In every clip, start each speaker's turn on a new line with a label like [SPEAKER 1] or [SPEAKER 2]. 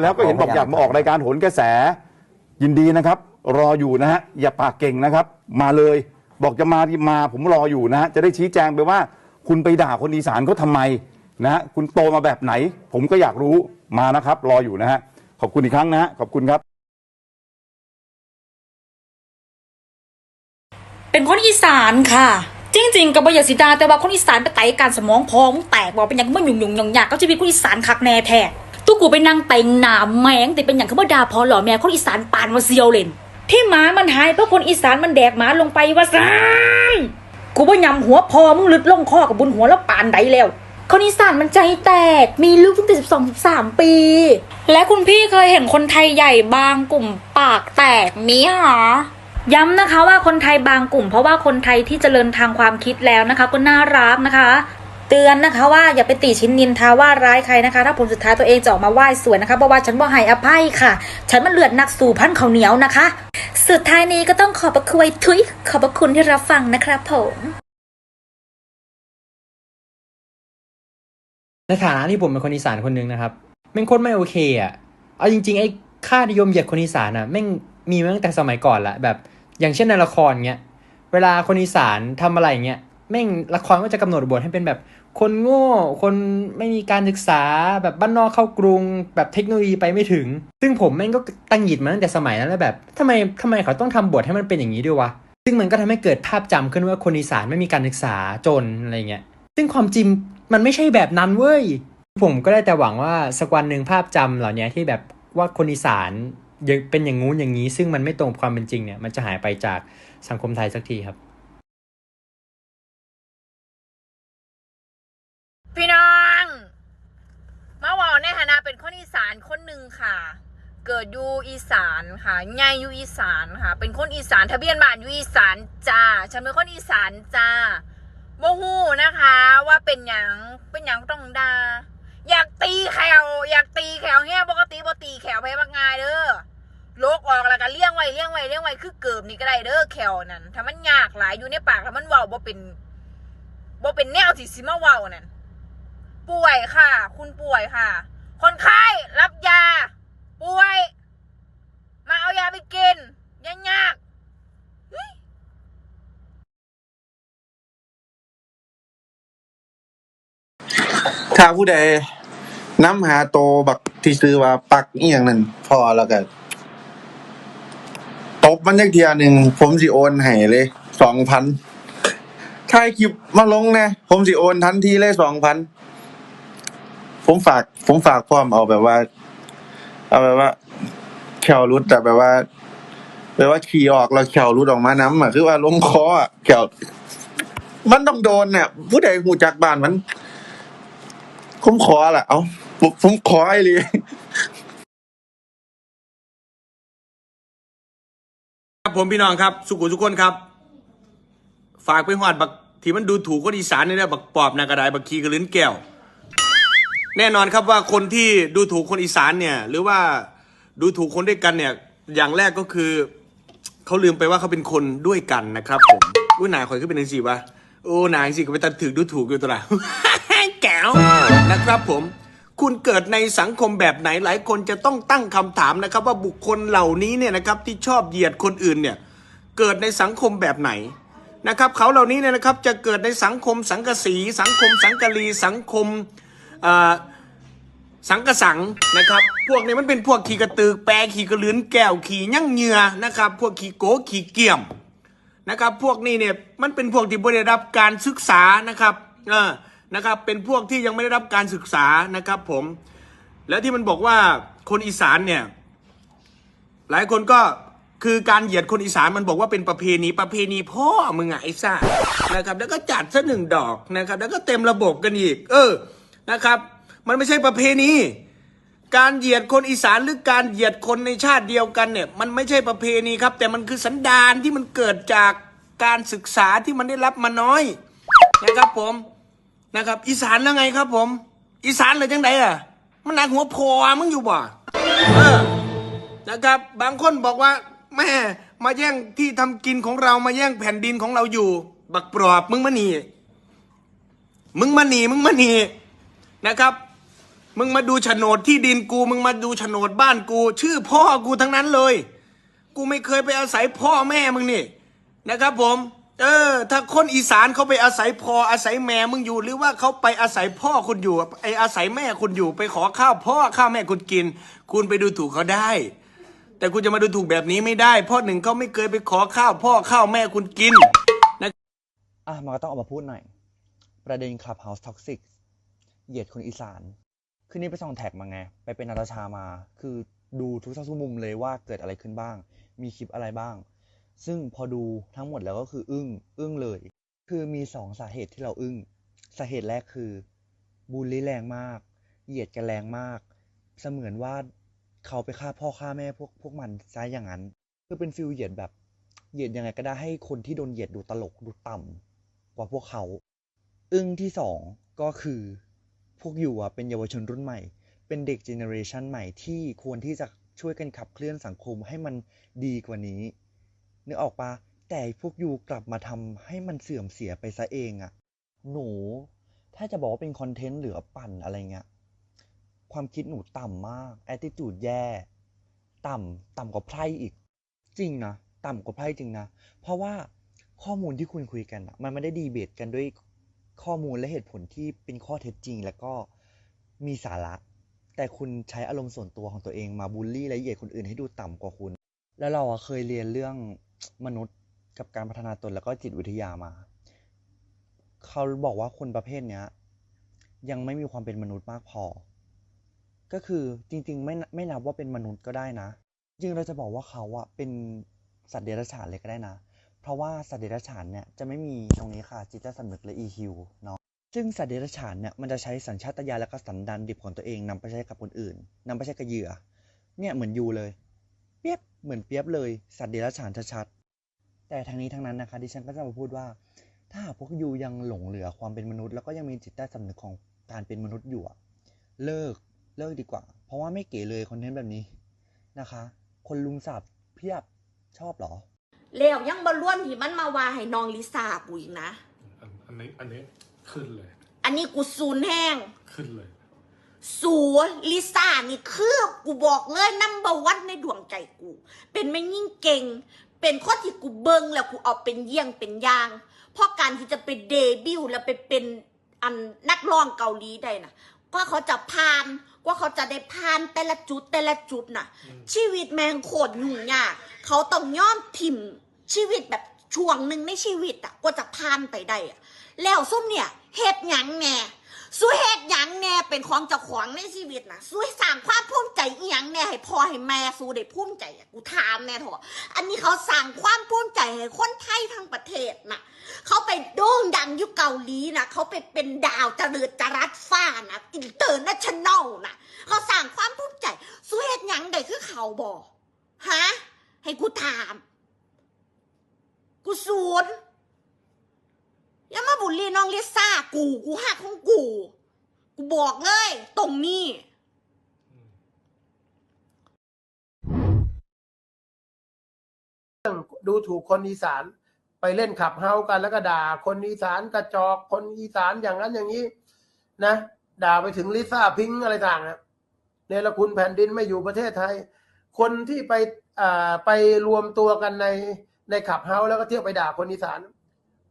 [SPEAKER 1] แล้วก็เห็นบอกอยากมาออกรายการโหนกระแส ยินดีนะครับ รออยู่นะฮะอย่าปากเก่งนะครับ มาเลย บอกจะมาที่มาผมรออยู่นะฮะจะได้ชี้แจงไปว่า คุณไปด่าคนอีสานเขาทำไมนะฮะคุณโตมาแบบไหน ผมก็อยากรู้มานะครับ รออยู่นะฮะขอบคุณอีกครั้งนะฮะขอบคุณครับ
[SPEAKER 2] เป็นคนอีสานค่ะ จริง ๆกับบอยากสิดาแต่ว่าคนอีสานไปไต่การสมองพองแตกบอกเป็นอย่างไม่หยุ่งหยุ่งหยงยากก็ชีวิตคนอีสานคักแน่แท้ กูไปนั่งแต่งหนาแมงแต่เป็นอย่างขาบ่ด่าพอหล่อแม่คนอีสานปานว่าเซียวเล่นที่หมามันหายเพราะคนอีสานมันแดกหมาลงไปว่าซานกูบ่ยำหัวพอมึงลึดลงคอกับบุญหัวแล้วปานใดแล้วคนอีสานมันใจแตกมีลูกตั้งแต่สิบสองสิบสามปี และคุณพี่เคยเห็นคนไทยใหญ่บางกลุ่มปากแตกมีหรอย้ำนะคะว่าคนไทยบางกลุ่ม เพราะว่าคนไทยที่เจริญทางความคิดแล้วนะคะ ก็น่ารักนะคะ เตือนนะคะว่าอย่าไปติชิ้นนินทาว่าร้ายใครนะคะ ถ้าผลสุดท้ายตัวเองจะออกมาไหว้สวยนะคะเพราะว่าฉันบ่ให้อภัยค่ะ ฉันมันเลือดนักสู่พันเขาเหนียวนะคะ สุดท้ายนี้ก็ต้องขอบพระคุณทุยขอบพระคุณที่รับฟังนะครับผม
[SPEAKER 3] ในฐานะที่ผมเป็นคนอีสานคนหนึ่งนะครับแม่งโคตรไม่โอเคอะเอาจริงๆไอ้ค่านิยมเหยียดคนอีสานอะแม่งมีมาตั้งแต่สมัยก่อนละแบบ อย่างเช่นในละครเงี้ยเวลาคนอีสานทำอะไรเงี้ย แม่งละครก็จะกำหนดบทให้เป็นแบบ คนโง่ คนไม่มีการศึกษาแบบบ้านนอกเข้ากรุง แบบเทคโนโลยีไปไม่ถึง ซึ่งผมแม่งก็ตั้งหยิดมาตั้งแต่สมัยนั้นแล้วแบบทำไมทำไมเขาต้องทำบทให้มันเป็นอย่างนี้ด้วยวะ ซึ่งมันก็ทำให้เกิดภาพจำขึ้นว่าคนอีสานไม่มีการศึกษาจนอะไรเงี้ย ซึ่งความจริงมันไม่ใช่แบบนั้นเว้ย ผมก็ได้แต่หวังว่าสักวันหนึ่งภาพจำเหล่านี้ที่แบบว่าคนอีสานยังเป็นอย่างงู้นอย่างนี้ ซึ่งมันไม่ตรงความเป็นจริงเนี่ยมันจะหายไปจากสังคมไทยสักทีครับ
[SPEAKER 4] พี่น้อง มาเว่าในฐานะเป็นคนอีสานคนหนึ่ งค่ะ เกิดอยู่อีสานค่ะใหญ่อยู่อีสานค่ะ เป็นคนอีสานทะเบียนบ้านอยู่อีสานจ้า ฉันเป็นคนอีสานจ้าโมฮูนะคะ ว่าเป็นหยังเป็นหยังต้องดาอยากตีแขวอยากตีแขวเงี้ยปกติบ่ตีแขวไปบักงายเด้อโลกออกแล้วก็เลี้ยงไว้เลี้ยงไว้เลี้ยงไว้คือเกิบนี่ก็ได้เด้อแขวนั่นถ้ามันยากหลายอยู่ในปากถ้ามันเว้าบ่เป็นบ่เป็นแนวที่สิมาเว้านั่นป่วยค่ะ คุณป่วยค่ะ คนไข้รับยา ป่วย มาเอายาไปกินยายาก
[SPEAKER 5] ถ้าผู้ใดน้ำหาโตบักที่ซื้อว่าปักอีหยังนั่นพอแล้วก็ตบมันจักเทียหนึ่งผมสิโอนให้เลยสองพันถ่ายคลิปมาลงแน่ผมสิโอนทันทีเลยสองพัน ผมฝาก ผมฝากพร้อมเอาแบบว่า เอาแบบว่าแขวรุดแต่แบบว่าแบบว่าขี่ออกแล้วแขวรุดออกมาน้ำอะคือว่าลงคออะแขวมันต้องโดนเนี่ยผู้ใดหูจักบ้านมันผมขอแหละเอาผมผมขอไอ้เลย
[SPEAKER 6] ครับผมพี่น้องครับ สุขุทุกคนครับ ฝากไปหอดบักที่มันดูถูกคนอีสานนี่แหละบักปอบนากระไดบักขีกระลิ้นแก้ว แน่นอนครับว่าคนที่ดูถูกคนอีสานเนี่ย หรือว่าดูถูกคนด้วยกันเนี่ย อย่างแรกก็คือเขาลืมไปว่าเขาเป็นคนด้วยกันนะครับผมอุ้ยหนาคอยก็เป็นยังสีวะโอ้หนาสิก็ไปตัดถือดูถูกอยู่ตัวละแก้วนะครับผม คุณเกิดในสังคมแบบไหนหลายคนจะต้องตั้งคำถามนะครับ ว่าบุคคลเหล่านี้เนี่ยนะครับที่ชอบเหยียดคนอื่นเนี่ยเกิดในสังคมแบบไหนนะครับเขาเหล่านี้เนี่ยนะครับจะเกิดในสังคมสังกสีสังคมสังกะลีสังคม สังกสังนะครับ พวกนี้มันเป็นพวกขี่กระตือแปรขี่กระลืนแก้วขี่ยั่งเหงื่อนะครับ พวกขี่โกขี่เกี่ยมนะครับ พวกนี้เนี่ยมันเป็นพวกที่ไม่ได้รับการศึกษานะครับเออนะครับ เป็นพวกที่ยังไม่ได้รับการศึกษานะครับ ผม แล้วที่มันบอกว่าคนอีสานเนี่ย หลายคนก็คือการเหยียดคนอีสานมันบอกว่าเป็นประเพณีประเพณีพ่อมึงอะไอ้ซ่านะครับ แล้วก็จัดซะหนึ่งดอกนะครับ แล้วก็เต็มระบบกันอีก เออ นะครับ มันไม่ใช่ประเพณีการเหยียดคนอีสานหรือการเหยียดคนในชาติเดียวกันเนี่ยมันไม่ใช่ประเพณีครับ แต่มันคือสันดานที่มันเกิดจากการศึกษาที่มันได้รับมาน้อยนะครับผมนะครับ อีสานแล้วไงครับผม อีสานเลยจังไดอะมันหนักหัวพอมึงอยู่บ่เออนะครับ บางคนบอกว่าแม่มาแย่งที่ทำกินของเรามาแย่งแผ่นดินของเราอยู่ บักปลอบมึงมาหนีมึงมาหนีมึงมาหนี นะครับ มึงมาดูโฉนดที่ดินกู มึงมาดูโฉนดบ้านกู ชื่อพ่อกูทั้งนั้นเลย กูไม่เคยไปอาศัยพ่อแม่มึงนี่นะครับ ผม เออ ถ้าคนอีสานเขาไปอาศัยพ่ออาศัยแม่มึงอยู่ หรือว่าเขาไปอาศัยพ่อคุณอยู่ไออาศัยแม่คุณอยู่ ไปขอข้าวพ่อข้าวแม่คุณกิน คุณไปดูถูกเขาได้ แต่คุณจะมาดูถูกแบบนี้ไม่ได้เพราะหนึ่งเขาไม่เคยไปขอข้าวพ่อข้าวแม่คุณกิน
[SPEAKER 7] อะมันก็ต้องออกมาพูดหน่อย ประเด็น Clubhouse Toxic เหยียดคนอีสาน คือนี่ไปส่องแท็กมาไง ไปเป็นนาตาชามา คือดูทุกซอกทุกมุมเลยว่าเกิดอะไรขึ้นบ้าง มีคลิปอะไรบ้าง ซึ่งพอดูทั้งหมดแล้วก็คืออึ้ง อึ้งเลย คือมีสองสาเหตุที่เราอึ้ง สาเหตุแรกคือบูลลี่แรงมาก เหยียดกันแรงมาก เสมือนว่าเขาไปฆ่าพ่อฆ่าแม่พวกพวกมันซะอย่างนั้น คือเป็นฟิลเหยียดแบบ เหยียดยังไงก็ได้ให้คนที่โดนเหยียดดูตลกดูต่ำกว่าพวกเขา อึ้งที่สองก็คือ พวกอยู่อะเป็นเยาวชนรุ่นใหม่ เป็นเด็กเจเนอเรชันใหม่ที่ควรที่จะช่วยกันขับเคลื่อนสังคมให้มันดีกว่านี้นึกออกปะแต่พวกยูกลับมาทำให้มันเสื่อมเสียไปซะเองอะ หนู ถ้าจะบอกว่าเป็นคอนเทนต์เหรือปั่นอะไรเงี้ย ความคิดหนูต่ำมากแอ t i จูดแย่ ต่ำต่ำกว่าไพร่อีก จริงนะ ต่ำกว่าไพร่จริงนะ เพราะว่าข้อมูลที่คุณคุยกันมันไม่ได้ดีเบตกันด้วย ข้อมูลและเหตุผลที่เป็นข้อเท็จจริง แล้วก็มีสาระ แต่คุณใช้อารมณ์ส่วนตัวของตัวเองมาบูลลี่และเหยียดคนอื่นให้ดูต่ำกว่าคุณ แล้วเราเคยเรียนเรื่องมนุษย์กับการพัฒนาตนแล้วก็จิตวิทยามา เขาบอกว่าคนประเภทเนี้ย ยังไม่มีความเป็นมนุษย์มากพอ ก็คือจริง ๆ ไม่ไม่นับว่าเป็นมนุษย์ก็ได้นะ จริงเราจะบอกว่าเขาอะเป็นสัตว์เดรัจฉานเลยก็ได้นะ เพราะว่าสัตว์เดรัจฉานเนี่ยจะไม่มีตรงนี้ค่ะจิตใต้สำนึกและ EQ เนาะซึ่งสัตว์เดรัจฉานเนี่ยมันจะใช้สัญชาตญาณและก็สันดานดิบของตัวเองนำไปใช้กับคนอื่นนำไปใช้กับเหยื่อ เนี่ยเหมือนยูเลย เปียบเหมือนเปียบเลยสัตว์เดรัจฉานชัดๆแต่ทางนี้ทางนั้นนะคะดิฉันก็จะมาพูดว่า ถ้าพวกยูยังหลงเหลือความเป็นมนุษย์ แล้วก็ยังมีจิตใต้สำนึกของการเป็นมนุษย์อยู่เลิกเลิกดีกว่า เพราะว่าไม่เก๋เลยคอนเทนต์แบบนี้นะคะ คนลุงสับเพียบชอบหรอ
[SPEAKER 8] แล้วยังบรร่วมที่มันมาว่าให้น้องลิซ่ากูอีกนะ
[SPEAKER 9] อันอันนี้อันนี้ขึ้นเลย
[SPEAKER 8] อันนี้กูซูนแห้ง
[SPEAKER 9] ขึ้นเลย
[SPEAKER 8] สูลิซ่านี่คือกูบอกเลยนัมเบอร์วันในดวงใจกู เป็นไม่ยิ่งเก่ง เป็นข้อที่กูเบิงแล้วกูเอาเป็นเยี่ยงเป็นอย่าง เพราะการที่จะไปเดบิวต์แล้วไปเป็นอันนักร้องเกาหลีได้นะก็เขาจะผ่านกว่าเขาจะได้ผ่านแต่ละจุดแต่ละจุดน่ะ ชีวิตแมงโคตรยุ่งยากเขาต้องย่อมถิ่ม ชีวิตแบบช่วงหนึ่งในชีวิตอะกว่าจะผ่านไปได้อะแล้วส้มเนี่ยเฮ็ดหยังแน่สู้เฮ็ดหยังแน่เป็นของเจ้าของในชีวิตนะสู้สร้างความภูมิใจอีหยังแน่ให้พ่อให้แม่สู้ได้ภูมิใจอะกูถามแน่เถอะอันนี้เขาสร้างความภูมิใจให้คนไทยทั้งประเทศนะเขาไปโด่งดังอยู่เกาหลีนะเขาไปเป็นดาวจริญจรัสฟ้านะอินเตอร์เนชั่นแนลนะเขาสร้างความภูมิใจสู้เฮ็ดหยังได้คือเขาบอกฮะให้กูถาม กูศูนย์อย่ามาบุลลี่น้องลิซ่ากูกูหักของกู กูบอกเลย ตรงนี้
[SPEAKER 10] ดูถูกคนอีสานไปเล่นขับเฮากันแล้วก็ด่า คนอีสานกระจอกคนอีสานอย่างนั้นอย่างนี้ นะ ด่าไปถึงลิซ่าพิงอะไรต่างนะเนรคุณแผ่นดินไม่อยู่ประเทศไทย คนที่ไปอ่าไปรวมตัวกันใน ในขับเฮาแล้วก็เที่ยวไปด่าคนอีสาน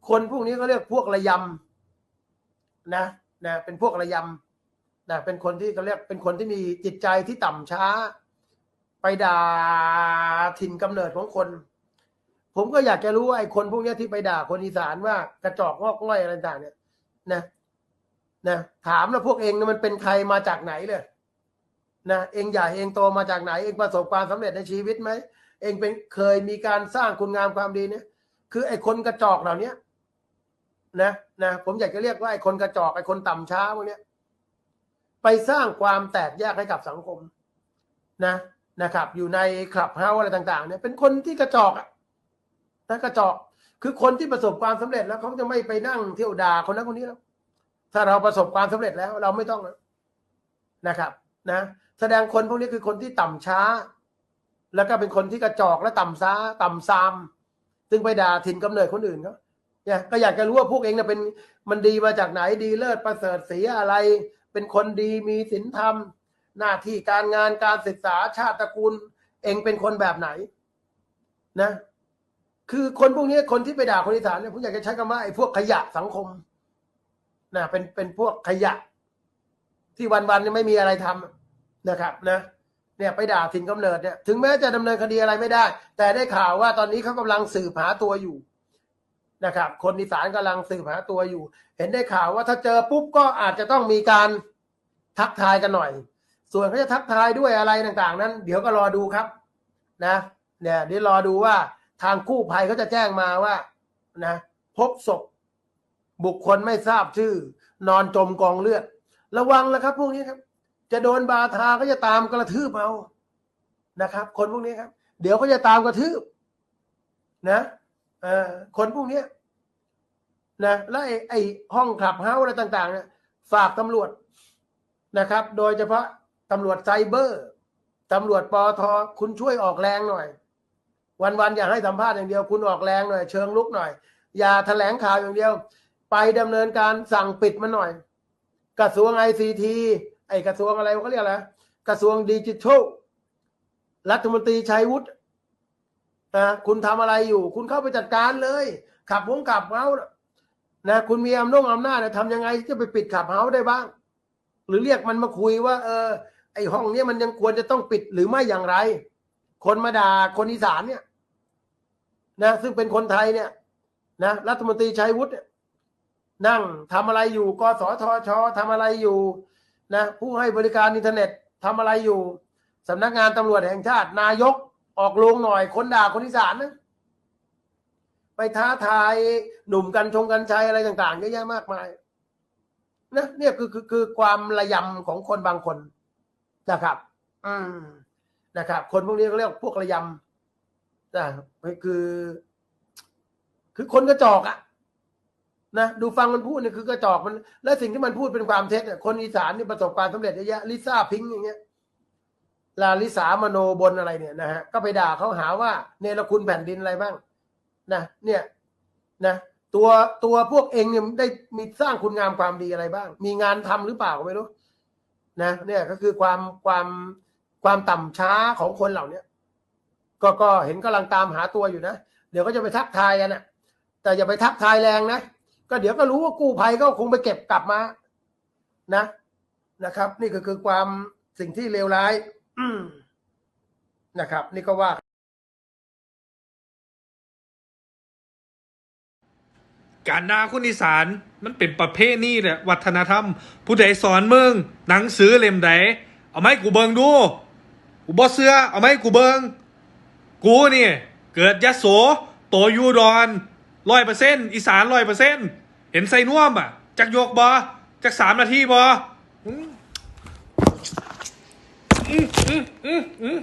[SPEAKER 10] คนพวกนี้เขาเรียกพวกระยำนะนะเป็นพวกระยำนะเป็นคนที่เขาเรียกเป็นคนที่มีจิตใจที่ต่ำช้า ไปด่าถิ่นกำเนิดของคน ผมก็อยากจะรู้ว่าไอ้คนพวกนี้ที่ไปด่าคนอีสานว่ากระจอกงอกง่อยอะไรต่างเนี่ยนะนะถามแล้วพวกเองมันเป็นใครมาจากไหนเลยนะเองใหญ่เองโตมาจากไหน เองประสบความสำเร็จในชีวิตไหม เองเป็นเคยมีการสร้างคุณงามความดีเนี่ย คือไอ้คนกระจอกเหล่านี้นะนะผมอยากจะเรียกว่าไอ้คนกระจอกไอ้คนต่ำช้าพวกนี้ไปสร้างความแตกแยกให้กับสังคม นะนะครับ อยู่ในคลับเฮาอะไรต่าง ๆ เนี่ย เป็นคนที่กระจอกอะนะกระจอก คือคนที่ประสบความสำเร็จแล้วเขาจะไม่ไปนั่งเที่ยวด่าคนนั้นคนนี้แล้ว ถ้าเราประสบความสำเร็จแล้ว เราไม่ต้องนะครับ นะ แสดงคนพวกนี้คือคนที่ต่ำช้า แล้วก็เป็นคนที่กระจอกและต่ำซ้า ต่ำซามซึ่งไปด่าถิ่นกำเนิดคนอื่นเขาเนี่ยก็อยากจะรู้ว่าพวกเองเนี่ยเป็นมันดีมาจากไหนดีเลิศประเสริฐสีอะไร เป็นคนดีมีศีลธรรม หน้าที่การงานการศึกษาชาติตระกูล เองเป็นคนแบบไหน นะ คือคนพวกนี้คนที่ไปด่าคนอีสานเนี่ยผมอยากจะใช้คำว่าไอ้พวกขยะสังคมนะเป็นเป็นพวกขยะ ที่วันๆไม่มีอะไรทำนะครับ นะ เนี่ยไปด่าถิ่นกำเนิดเนี่ยถึงแม้จะดำเนินคดีอะไรไม่ได้ แต่ได้ข่าวว่าตอนนี้เขากำลังสืบหาตัวอยู่นะครับ คนอีสานกำลังสืบหาตัวอยู่ เห็นได้ข่าวว่าถ้าเจอปุ๊บก็อาจจะต้องมีการทักทายกันหน่อย ส่วนเขาจะทักทายด้วยอะไรต่างๆ นั้น เดี๋ยวก็รอดูครับ นะ เนี่ยเดี๋ยวรอดูว่าทางกู้ภัยเขาจะแจ้งมาว่า นะ พบศพบุคคลไม่ทราบชื่อ นอนจมกองเลือด ระวังนะครับ พวกนี้ครับ จะโดนบาทาก็จะตามกระทืบเอานะครับ คนพวกนี้ครับ เดี๋ยวเขาจะตามกระทืบ นะเออคนพวกนี้นะและไอ้ไอ้ห้องขับเฮาส์อะไรต่างๆเนี่ยฝากตำรวจนะครับ โดยเฉพาะตำรวจไซเบอร์ตำรวจปอทคุณช่วยออกแรงหน่อย วันๆอย่าให้สัมภาษณ์อย่างเดียว คุณออกแรงหน่อย เชิงลุกหน่อย อย่าแถลงข่าวอย่างเดียว ไปดำเนินการสั่งปิดมันหน่อย กระทรวงไอซีที ไอกระทรวงอะไรเขาเรียกอะไรกระทรวงดิจิทัลรัฐมนตรีชัยวุฒินะคุณทำอะไรอยู่ คุณเข้าไปจัดการเลย ขับวงขับเฮาส์นะคุณมีอำนาจอำนาจนี่ยทำยังไงที่จะไปปิดขับเฮาส์ได้บ้าง หรือเรียกมันมาคุยว่า เออ ไอห้องเนี้ยมันยังควรจะต้องปิดหรือไม่อย่างไร คนมาด่าคนอีสานเนี่ย นะ ซึ่งเป็นคนไทยเนี่ย นะรัฐมนตรีชัยวุฒินั่งทำอะไรอยู่กสทชทำอะไรอยู่ นะผู้ให้บริการอินเทอร์เน็ตทำอะไรอยู่สำนักงานตำรวจแห่งชาติ นายกออกโรงหน่อย คนด่าคนอีสานนะไปท้าทายหนุ่มกันชงกันชัยอะไรต่างๆเยอะแยะมากมายนะเนี่ยคือคือคือความระยำของคนบางคนนะครับ อืมนะครับ คนพวกนี้เขาเรียกพวกระยำนะคือ คือคนกระจอกอะ นะดูฟังมันพูดเนี่ยคือกระจอกมัน และสิ่งที่มันพูดเป็นความเท็จเนี่ยคนอีสานนี่ประสบความสำเร็จเยอะแยะลิซ่าพิงอย่างเงี้ยลาลิสามโนบนอะไรเนี่ยนะฮะก็ไปด่าเขาหาว่าเนรคุณแผ่นดินอะไรบ้างนะเนี่ยนะตัวตัวพวกเองเนี่ยได้มีสร้างคุณงามความดีอะไรบ้าง มีงานทำหรือเปล่าไม่รู้นะเนี่ยก็คือความความความต่ำช้าของคนเหล่าเนี้ยก็ก็เห็นกำลังตามหาตัวอยู่นะ เดี๋ยวก็จะไปทักทายกันนะแต่อย่าไปทักทายแรงนะ ก็เดี๋ยวก็รู้ว่ากู้ภัยก็คงไปเก็บกลับมา นะนะครับ นี่ก็คือความสิ่งที่เลวร้ายอืมนะครับ นี่ก็ว่า
[SPEAKER 9] การด่าคนอีสานมันเป็นประเพณีแหละวัฒนธรรม ผู้ใดสอนมึงหนังสือเล่มใดเอาไหมาให้กูเบิงดูกูบ่เสื้อเอาไหมาให้กูเบิงกูนี่ เกิดยะโสโตอยูดอน ร้อยเปอร์เซ็นต์อีสานร้อยเปอร์เซ็นต์เห็นไซน่วมอะจากโยกบอจากสามนาทีบออืมอืมอืมอืม